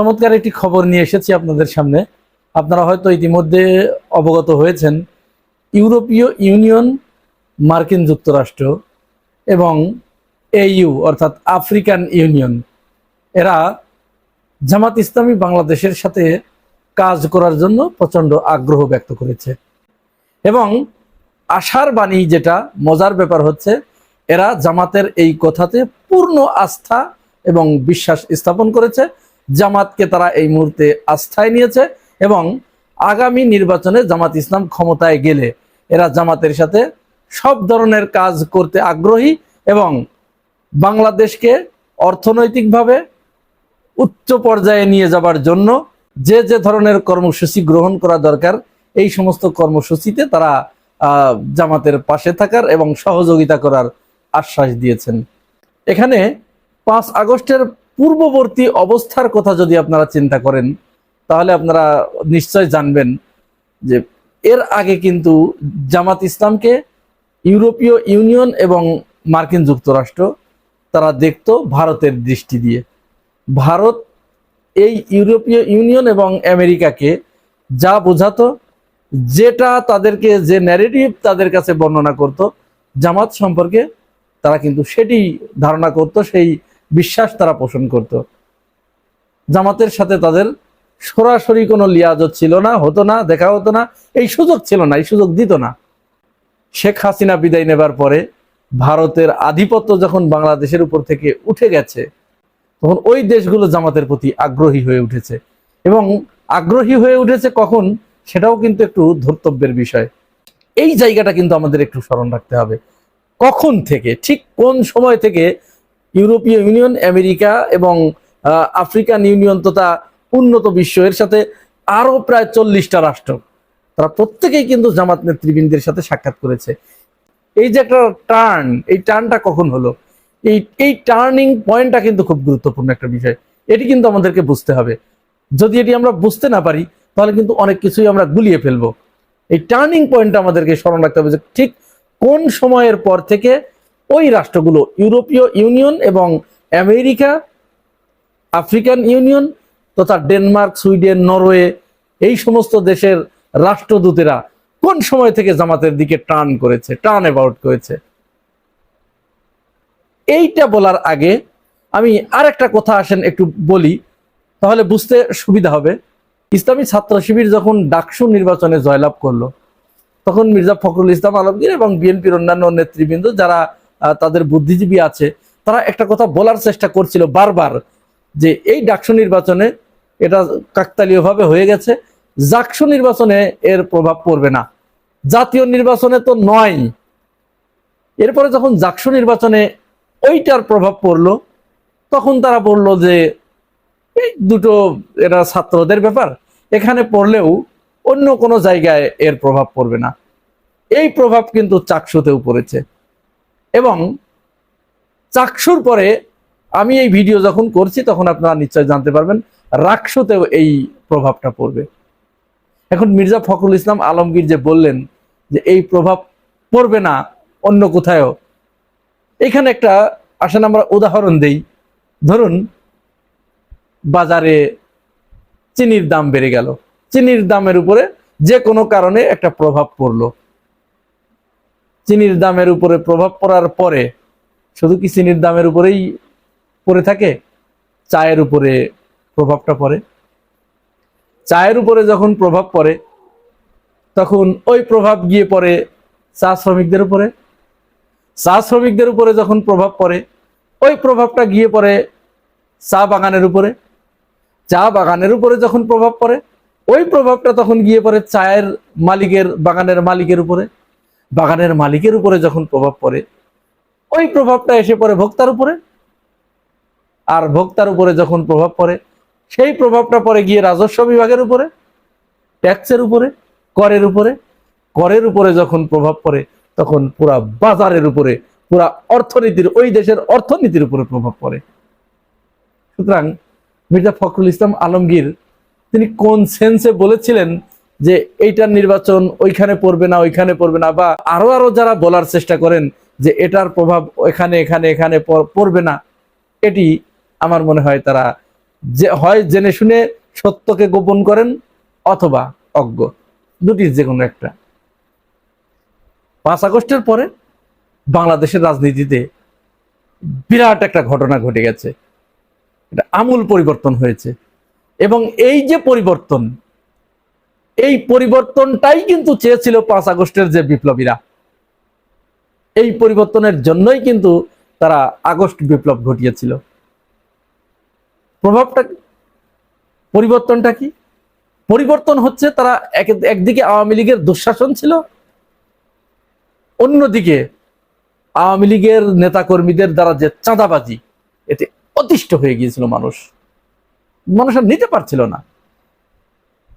চমৎকার একটি খবর নিয়ে এসেছি আপনাদের সামনে। আপনারা হয়তো ইতিমধ্যে অবগত হয়েছেন, ইউরোপীয় ইউনিয়ন মার্কিন যুক্তরাষ্ট্র এবং এইউ অর্থাৎ আফ্রিকান ইউনিয়ন, এরা জামাত ইসলামী বাংলাদেশের সাথে কাজ করার জন্য প্রচণ্ড আগ্রহ ব্যক্ত করেছে। এবং আশার বাণী যেটা, মজার ব্যাপার হচ্ছে, এরা জামাতের এই কথাতে পূর্ণ আস্থা এবং বিশ্বাস স্থাপন করেছে। জামাতকে তারা এই মুহূর্তে আস্থায় নিয়েছে এবং আগামী নির্বাচনে জামাত ইসলাম ক্ষমতায় গেলে এরা জামাতের সাথে সব ধরনের কাজ করতে আগ্রহী এবং বাংলাদেশকে অর্থনৈতিকভাবে উচ্চ পর্যায়ে নিয়ে যাবার জন্য যে যে ধরনের কর্মসূচি গ্রহণ করা দরকার, এই সমস্ত কর্মসূচিতে তারা জামাতের পাশে থাকার এবং সহযোগিতা করার আশ্বাস দিয়েছেন। এখানে পাঁচ আগস্টের পূর্ববর্তী অবস্থার কথা যদি আপনারা চিন্তা করেন, তাহলে আপনারা নিশ্চয় জানবেন যে এর আগে কিন্তু জামাত ইসলামকে ইউরোপীয় ইউনিয়ন এবং মার্কিন যুক্তরাষ্ট্র তারা দেখত ভারতের দৃষ্টি দিয়ে। ভারত এই ইউরোপীয় ইউনিয়ন এবং আমেরিকাকে যা বোঝাতো, যেটা তাদেরকে যে ন্যারেটিভ তাদের কাছে বর্ণনা করত, জামাত সম্পর্কে তারা কিন্তু সেটি ধারণা করত, সেই বিশ্বাস তারা পোষণ করত। জামাতের সাথে তাদের সরাসরি কোনো লিয়াজত ছিল না, হতো না, দেখা হতো না, এই সুযোগ ছিল না, এই সুযোগ দিত না। শেখ হাসিনা বিদায় নেবার পরে ভারতের আধিপত্য যখন বাংলাদেশের উপর থেকে উঠে গেছে, তখন ওই দেশগুলো জামাতের প্রতি আগ্রহী হয়ে উঠেছে। এবং আগ্রহী হয়ে উঠেছে কখন? সেটাও কিন্তু একটু ধর্তব্যের বিষয়। এই জায়গাটা কিন্তু আমাদের একটু স্মরণ রাখতে হবে। কখন থেকে? ঠিক কোন সময় থেকে ইউরোপীয় ইউনিয়ন, আমেরিকা এবং আফ্রিকান ইউনিয়ন তথা উন্নত বিশ্ব এর সাথে আরও প্রায় চল্লিশটা রাষ্ট্র। তারা প্রত্যেকেই কিন্তু জামাত নেতৃবৃন্দের সাথে সাক্ষাৎ করেছে। এই যে একটা টার্ন, এই টার্নটা কখন হলো? এই এই টার্নিং পয়েন্টটা কিন্তু খুব গুরুত্বপূর্ণ একটা বিষয়। এটি কিন্তু আমাদেরকে বুঝতে হবে। যদি এটি আমরা বুঝতে না পারি, তাহলে কিন্তু অনেক কিছুই আমরা গুলিয়ে ফেলব। এই টার্নিং পয়েন্টটা আমাদেরকে স্মরণ রাখতে হবে যে ঠিক কোন সময়ের পর থেকে ওই রাষ্ট্রগুলো, ইউরোপীয় ইউনিয়ন এবং আমেরিকা, আফ্রিকান ইউনিয়ন তথা ডেনমার্ক, সুইডেন, নরওয়ে, এই সমস্ত দেশের রাষ্ট্রদূতেরা কোন সময় থেকে জামাতের দিকে টার্ন করেছে টার্ন অ্যাবাউট করেছে? এইটা বলার আগে আমি আর একটা কথা আসেন একটু বলি, তাহলে বুঝতে সুবিধা হবে। ইসলামী ছাত্র শিবির যখন ডাকসু নির্বাচনে জয়লাভ করল, তখন মির্জা ফখরুল ইসলাম আলমগীর এবং বিএনপির অন্যান্য নেতৃবৃন্দ যারা তাদের বুদ্ধিজীবী আছে, তারা একটা কথা বলার চেষ্টা করছিল বারবার যে এই ডাকসু নির্বাচনে এটা কাকতালীয়ভাবে হয়ে গেছে, জাকসু নির্বাচনে এর প্রভাব পড়বে না। জাতীয় নির্বাচনে তো নয়। এরপরে যখন জাকসু নির্বাচনে ওইটার প্রভাব পড়ল, তখন তারা বলল যে এই দুটো এরা ছাত্রদের ব্যাপার, এখানে পড়লেও অন্য কোনো জায়গায় এর প্রভাব পড়বে না। এই প্রভাব কিন্তু চাকসুতেও পড়েছে। এবং চাকসুর পরে আমি এই ভিডিও যখন করছি, তখন আপনারা নিশ্চয় জানতে পারবেন রাকসুতেও এই প্রভাবটা পড়বে। এখন মির্জা ফখরুল ইসলাম আলমগীর যে বললেন যে এই প্রভাব পড়বে না, অন্য কোথায়ও। এখানে একটা, আসেন আমরা উদাহরণ দেই। ধরুন, বাজারে চিনির দাম বেড়ে গেল। চিনির দামের উপরে যে কোনো কারণে একটা প্রভাব পড়ল। চিনির দামের উপরে প্রভাব পড়ার পরে, শুধু কি চিনির দামের উপরেই পড়ে থাকে? চায়ের উপরে প্রভাবটা পড়ে। চায়ের উপরে যখন প্রভাব পড়ে, তখন ওই প্রভাব গিয়ে পড়ে চা শ্রমিকদের উপরে। চা শ্রমিকদের উপরে যখন প্রভাব পড়ে, ওই প্রভাবটা গিয়ে পড়ে চা বাগানের উপরে। চা বাগানের উপরে যখন প্রভাব পড়ে, ওই প্রভাবটা তখন গিয়ে পড়ে চায়ের মালিকের, বাগানের মালিকের উপরে। বাগানের মালিকের উপরে যখন প্রভাব পড়ে, ওই প্রভাবটা এসে পড়ে ভোক্তার উপরে। আর ভোক্তার উপরে যখন প্রভাব পড়ে, সেই প্রভাবটা পরে গিয়ে রাজস্ব বিভাগের উপরে, ট্যাক্সের উপরে, করের উপরে। করের উপরে যখন প্রভাব পড়ে, তখন পুরা বাজারের উপরে, পুরা অর্থনীতির, ওই দেশের অর্থনীতির উপরে প্রভাব পড়ে। সুতরাং মির্জা ফখরুল ইসলাম আলমগীর, তিনি কোন সেন্সে বলেছিলেন যে এইটার নির্বাচন ওইখানে পড়বে না, ওইখানে পড়বে না, বা আরও আরও যারা বলার চেষ্টা করেন যে এটার প্রভাব এখানে এখানে এখানে পড়বে না, এটি আমার মনে হয় তারা যে, হয় জেনে শুনে সত্যকে গোপন করেন অথবা অজ্ঞ দুটির যে কোনো একটা। পাঁচ আগস্টের পরে বাংলাদেশের রাজনীতিতে বিরাট একটা ঘটনা ঘটে গেছে, এটা আমূল পরিবর্তন হয়েছে, এবং এই যে পরিবর্তন এই পরিবর্তনটাই কিন্তু চেয়েছিল পাঁচ আগস্টের যে বিপ্লবীরা। এই পরিবর্তনের জন্যই কিন্তু তারা আগস্ট বিপ্লব ঘটিয়েছিল। প্রভাবটা পরিবর্তনটা কি? পরিবর্তন হচ্ছে তারা এক- একদিকে আওয়ামী লীগের দুঃশাসন ছিল, অন্যদিকে আওয়ামী লীগের নেতাকর্মীদের দ্বারা যে চাঁদাবাজি, এতে অতিষ্ঠ হয়ে গিয়েছিল মানুষ। মানুষ নিতে পারছিল না।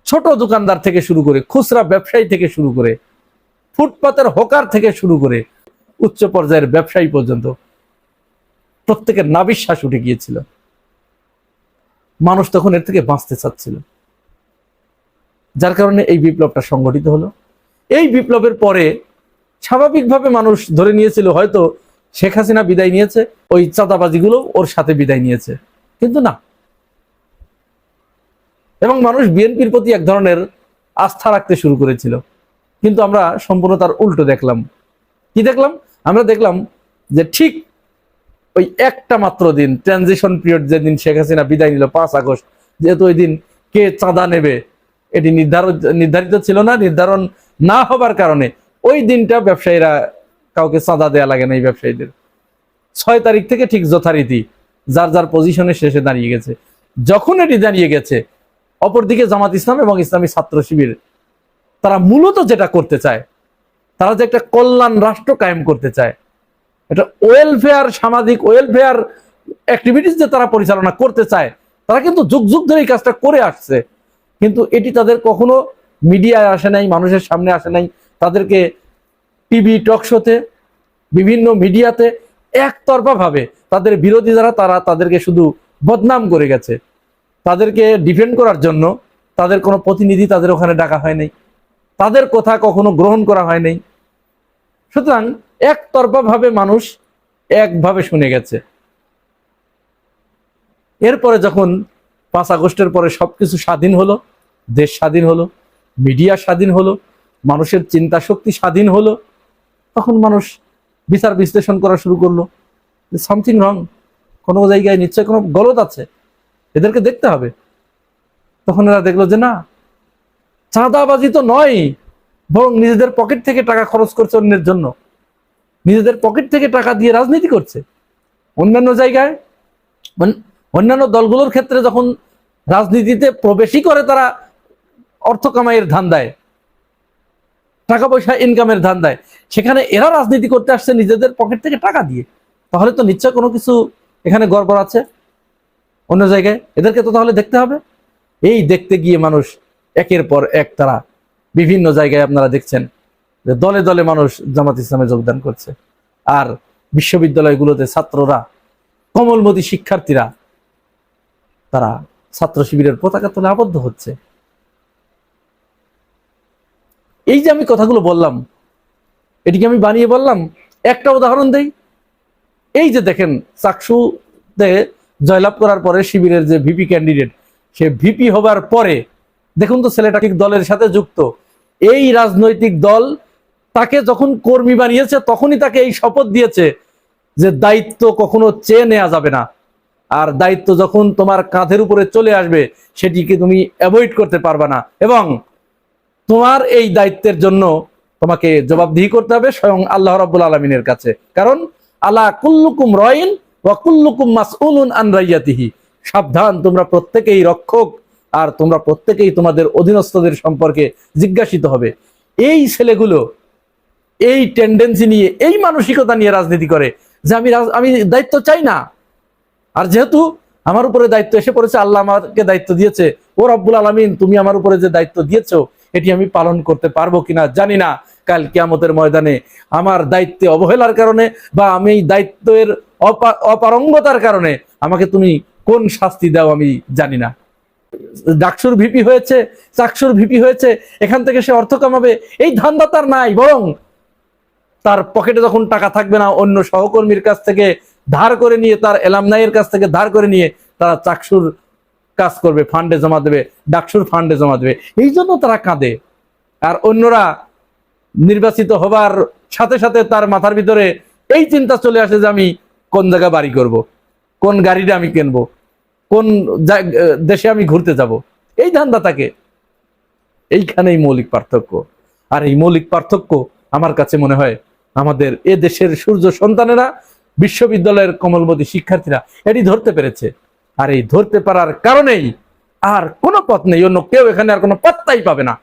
ছোট দোকানদার থেকে শুরু করে, খুচরা ব্যবসায়ী থেকে শুরু করে, ফুটপাতের হকার থেকে শুরু করে, উচ্চ পর্যায়ের ব্যবসায়ী পর্যন্ত প্রত্যেকের নাবিশ্বাস উঠে গিয়েছিল। মানুষ তখন এর থেকে বাঁচতে চাচ্ছিল। যার কারণে এই বিপ্লবটা সংগঠিত হলো। এই বিপ্লবের পরে স্বাভাবিকভাবে মানুষ ধরে নিয়েছিল, হয়তো শেখ হাসিনা বিদায় নিয়েছে, ওই চাঁদাবাজিগুলো ওর সাথে বিদায় নিয়েছে। কিন্তু না এবং মানুষ বিএনপির প্রতি এক ধরনের আস্থা রাখতে শুরু করেছিল। কিন্তু আমরা সম্পূর্ণ তার উল্টো দেখলাম। কি দেখলাম? আমরা দেখলাম যে ঠিক ওই একটা মাত্র দিন ট্রানজিশন পিরিয়ড যেদিন শেখ হাসিনা বিদায় নিল পাঁচ আগস্ট, যেহেতু ওই দিন কে চাঁদা নেবে, এটি নির্ধারণ নির্ধারিত ছিল না, নির্ধারণ না হবার কারণে ওই দিনটা ব্যবসায়ীরা কাউকে চাঁদা দেয়া লাগে না এই ব্যবসায়ীদের। ছয় তারিখ থেকে ঠিক যথারীতি, যার যার পজিশনে শেষে দাঁড়িয়ে গেছে। যখন এটি দাঁড়িয়ে গেছে অপরদিকে জামাত ইসলাম এবং ইসলামী ছাত্র শিবির, তারা মূলত যেটা করতে চায়, তারা যে একটা কল্যাণ রাষ্ট্র কায়েম করতে চায়, এটা ওয়েলফেয়ার সামাজিক ওয়েলফেয়ার অ্যাক্টিভিটিস যে তারা পরিচালনা করতে চায়, তারা কিন্তু যুগ যুগ ধরে এই কাজটা করে আসছে। কিন্তু এটি তাদের কখনো মিডিয়ায় আসে নাই, মানুষের সামনে আসে নাই। তাদেরকে টিভি, টক শোতে, বিভিন্ন মিডিয়াতে একতরফা ভাবে তাদের বিরোধী যারা, তারা তাদেরকে শুধু বদনাম করে গেছে। তাদেরকে ডিফেন্ড করার জন্য তাদের কোনো প্রতিনিধি তাদের ওখানে ডাকা হয় নাই। তাদের কথা কখনো গ্রহণ করা হয় নাই। সুতরাং একতরফা ভাবে মানুষ একভাবে শুনে গেছে। এরপরে যখন পাঁচ আগস্টের পরে সবকিছু স্বাধীন হলো, দেশ স্বাধীন হলো, মিডিয়া স্বাধীন হলো, মানুষের চিন্তা শক্তি স্বাধীন হলো, তখন মানুষ বিচার বিশ্লেষণ করা শুরু করল। সামথিং রং কোনো জায়গায় নিশ্চয় কোনো গলত আছে? এদেরকে দেখতে হবে। তখন এরা দেখল যে না, চাঁদাবাজি তো নয়, বরং নিজেদের পকেট থেকে টাকা খরচ করছে অন্যের জন্য। নিজেদের পকেট থেকে টাকা দিয়ে রাজনীতি করছে। অন্যান্য জায়গায়, অন্যান্য দলগুলোর ক্ষেত্রে যখন রাজনীতিতে প্রবেশই করে, তারা অর্থ কামাইয়ের ধান দেয় টাকা পয়সা ইনকামের ধান দেয় সেখানে এরা রাজনীতি করতে আসছে নিজেদের পকেট থেকে টাকা দিয়ে। তাহলে তো নিশ্চয় কোনো কিছু এখানে গড়বড় আছে। অন্য জায়গায়? এদেরকে তো তাহলে দেখতে হবে। এই দেখতে গিয়ে মানুষ একের পর এক তারা বিভিন্ন জায়গায় আপনারা দেখছেন যে দলে দলে মানুষ জামাত ইসলামে যোগদান করছে। আর বিশ্ববিদ্যালয়গুলোতে ছাত্ররা, কমলমতি শিক্ষার্থীরা, তারা ছাত্র শিবিরের পতাকা তোলে আবদ্ধ হচ্ছে। এই যে আমি কথাগুলো বললাম, এটিকে আমি বানিয়ে বললাম, একটা উদাহরণ দেই। এই যে দেখেন, চাকসুতে জয়লাভ করার পরে শিবিরের যে ভিপি ক্যান্ডিডেট সে ভিপি হবার পরে, দেখুন তো ছেলেটা দলের সাথে যুক্ত। এই রাজনৈতিক দল তাকে যখন কর্মী বানিয়েছে, তখনই তাকে এই শপথ দিয়েছে যে দায়িত্ব কখনো চেয়ে নেওয়া যাবে না। আর দায়িত্ব যখন তোমার কাঁধের উপরে চলে আসবে, সেটিকে তুমি অ্যাভয়েড করতে পারবে না। এবং তোমার এই দায়িত্বের জন্য তোমাকে জবাবদিহি করতে হবে স্বয়ং আল্লাহ রাব্বুল আলমিনের কাছে। কারণ আল্লাহ কুল্লুকুম রয়িন ওয়া কুল্লুকুম মাসউলুন আন রাইয়াতিহি। সাবধান, তোমরা প্রত্যেকেই রক্ষক আর তোমরা প্রত্যেকেই তোমাদের অধীনস্থদের সম্পর্কে জিজ্ঞাসিত হবে। এই ছেলেগুলো এই টেন্ডেন্সি নিয়ে, এই মানসিকতা নিয়ে রাজনীতি করে যে আমি আমি দায়িত্ব চাই না। আর যেহেতু আমার উপরে দায়িত্ব এসে পড়েছে, আল্লাহ আমাকে দায়িত্ব দিয়েছে, ও রব্বুল আলমিন, তুমি আমার উপরে যে দায়িত্ব দিয়েছ, এটি আমি পালন করতে পারব কিনা জানি না। কাল কিয়ামতের ময়দানে আমার দায়িত্বে অবহেলার কারণে বা আমি দায়িত্বের অপারঙ্গতার কারণে আমাকে তুমি কোন শাস্তি দাও আমি জানি না। ডাকসুর ভিপি হয়েছে, চাকসুর ভিপি হয়েছে, এখান থেকে সে অর্থ কামাবে, এই ধান্দা তার নাই, বরং তার পকেটে যখন টাকা থাকবে না, অন্য সহকর্মীর কাছ থেকে ধার করে নিয়ে, তার এলামনাইয়ের কাছ থেকে ধার করে নিয়ে তারা চাকসুর কাজ করবে, ফান্ডে জমা দেবে, ডাকসুর ফান্ডে জমা দেবে। এই জন্য তারা কাঁদে। আর অন্যরা নির্বাচিত হবার সাথে সাথে তার মাথার ভিতরে এই চিন্তা চলে আসে যে আমি কোন জায়গায় বাড়ি করব। কোন গাড়িটা আমি কিনবো? কোন দেশে আমি ঘুরতে যাব? এই ধান্দা থাকে। এইখানেই মৌলিক পার্থক্য। আর এই মৌলিক পার্থক্য আমার কাছে মনে হয় আমাদের এ দেশের সূর্য সন্তানেরা, বিশ্ববিদ্যালয়ের কমলমতী শিক্ষার্থীরা এটি ধরতে পেরেছে। আর এই ধরতে পারার কারণেই আর কোনো পথ নেই। অন্য কেউ এখানে আর কোনো পাত্তাই পাবে না।